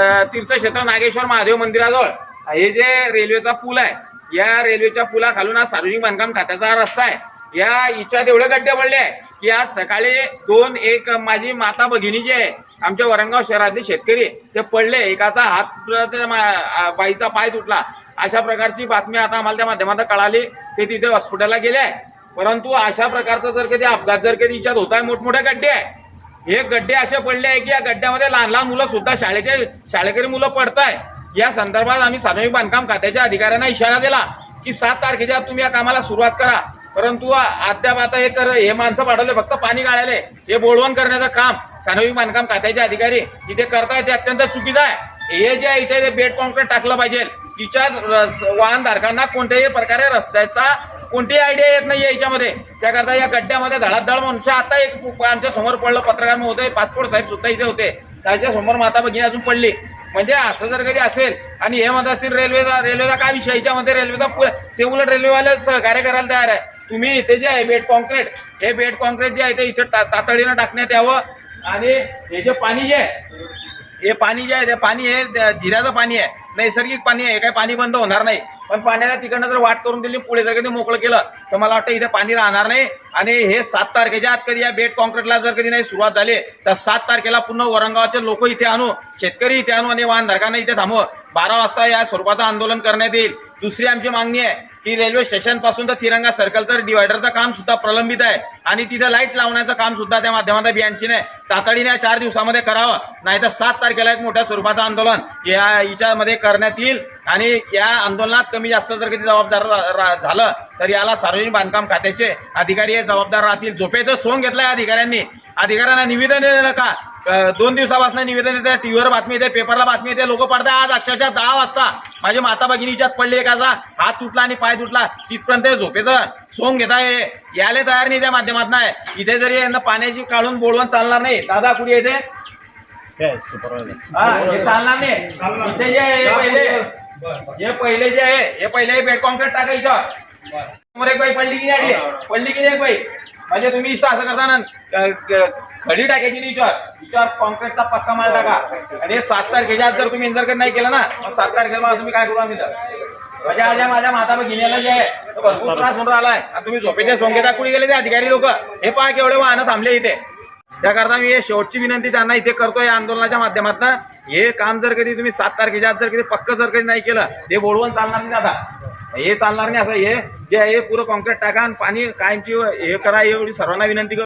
तीर्थक्षेत्र नागेश्वर महादेव मंदिराजवळ. हे जे रेल्वेचा पूल आहे या रेल्वेच्या पुलाखालून हा सार्वजनिक बांधकाम खात्याचा रस्ता आहे. या इच्छात एवढे गड्डे पडले आहे की आज सकाळी दोन एक माझी माता भगिनी जी आहे आमच्या वरंगाव शहरातले शेतकरी ते पडले एकाचा हात त्या मा- बाईचा पाय तुटला. अशा प्रकारची बातमी आता आम्हाला त्या माध्यमातून कळाली ते तिथे हॉस्पिटलला गेले आहे. परंतु अशा प्रकारचा जर कधी अपघात जर कधी इच्छात होत आहे मोठमोठे गड्डे आहे हे गड्डे असे पडले आहे की या गड्ड्यामध्ये लहान लहान मुलं सुद्धा शाळेचे शाळेकरी मुलं पडत आहे या संदर्भात आम्ही सार्वजनिक बांधकाम खात्याच्या अधिकाऱ्यांना इशारा दिला की सात तारखेच्या तुम्ही या कामाला सुरुवात करा. परंतु अद्याप आता हे कर हे माणसं पाठवले फक्त पाणी गाळायले. हे बोलवण करण्याचं काम सार्वजनिक बांधकाम खात्याचे अधिकारी इथे करताय ते अत्यंत चुकीचं आहे. हे जे आहे इथे जे बेड कॉन्क्रीट टाकलं पाहिजे. तिच्या वाहनधारकांना कोणत्याही प्रकारे रस्त्याचा कोणतीही आयडिया येत नाही याच्यामध्ये. त्याकरता या गड्ड्यामध्ये धडाधड मनुष्य आता एक आमच्यासमोर पडलं पत्रकार होते पासपोर्ट साहेब सुद्धा इथे होते. त्याच्यासमोर माता भगिनी अजून पडली. म्हणजे असं जर कधी असेल आणि हे म्हणत असतील रेल्वेचा रेल्वेचा काय विषय? याच्यामध्ये रेल्वेचा ते उलट रेल्वेवाले सहकार्य करायला तयार आहे. तुम्ही इथे जे आहे बेड कॉन्क्रीट हे बेड कॉन्क्रीट जे आहे ते इथे तातडीनं टाकण्यात यावं. आणि हे जे पाणी जे आहे हे पाणी जे आहे ते पाणी हे द- झिऱ्याचं पाणी आहे. नैसर्गिक पाणी आहे काही पाणी बंद होणार नाही. पण पाण्याला तिकडनं जर वाट करून दिली पुढे जर कधी मोकळं केलं तर मला वाटतं इथे पाणी राहणार नाही. आणि हे सात तारखेच्या आत कधी या बेड कॉन्क्रीटला जर कधी नाही सुरुवात झाली तर सात तारखेला पुन्हा वरंगावाचे लोक इथे आणू शेतकरी इथे आणू आणि वाहनधारकांना इथे थांबव. बारा वाजता या स्वरूपाचं आंदोलन करण्यात येईल. दुसरी आमची मागणी आहे की रेल्वे स्टेशनपासून तर तिरंगा सर्कल तर डिवायडरचं काम सुद्धा प्रलंबित आहे. आणि तिथे लाइट लावण्याचं काम सुद्धा त्या माध्यमातून बीएनसीने तातडीने या चार दिवसामध्ये करावं. नाहीतर सात तारखेला एक मोठ्या स्वरूपाचं आंदोलन या हिच्यामध्ये करण्यात येईल. आणि या आंदोलनात कमी जास्त जर कधी जबाबदार रा- झालं तर याला सार्वजनिक बांधकाम खात्याचे अधिकारी हे जबाबदार राहतील. झोपेचं सोंग घेतलंय अधिकाऱ्यांनी. अधिकाऱ्यांना निवेदन दिलं का? दोन दिवसापासून निवेदन येते टीव्हीवर बातमी येते पेपरला बातमी येते. लोक पडतात. आज अक्षरशः दहा वाजता माझी माता भगिनीच्यात पडली एकाचा हात तुटला आणि पाय तुटला. तिथपर्यंत झोपेचं सोंग घेता हे याले तयार नाही त्या माध्यमात नाही इथे जरी यांना पाण्याची काढून बोलवून चालणार नाही. दादा कुठे येते हा चालणार नाही. इथे जे आहे हे पहिले हे पहिले जे आहे हे पहिले बेड कॉन्क्रीट टाकायचं. समोर एक बाई पडली की नाही? पडली की नाही एक बाई. म्हणजे तुम्ही इथं असं करता ना खडी टाकायची नाही विचार विचार कॉन्क्रीटचा पक्का माल टाका. आणि हे सात तारखेच्या आत जर तुम्ही जर नाही केलं ना मग सात तारखेला तुम्ही काय करू आम्ही तर? माझ्या माझ्या माझ्या माता गिन्याला जे आहे तो भरपूर त्रास होऊन राहिलाय. आणि तुम्ही झोपेच्या सोंगेता कुठे गेले ते अधिकारी लोक? हे पहा केवढे वाहनं थांबले इथे. त्याकरता मी हे शेवटची विनंती त्यांना इथे करतो या आंदोलनाच्या माध्यमातून. हे काम जर कधी तुम्ही सात तारखेच्या आत जर कधी पक्क जर कधी नाही केलं ते बोलवून चालणार नाही आता हे चालणार नाही असं. हे जे आहे हे पुरं कॉन्क्रीट टाका आणि पाणी कायमची हे करा. एवढी सर्वांना विनंती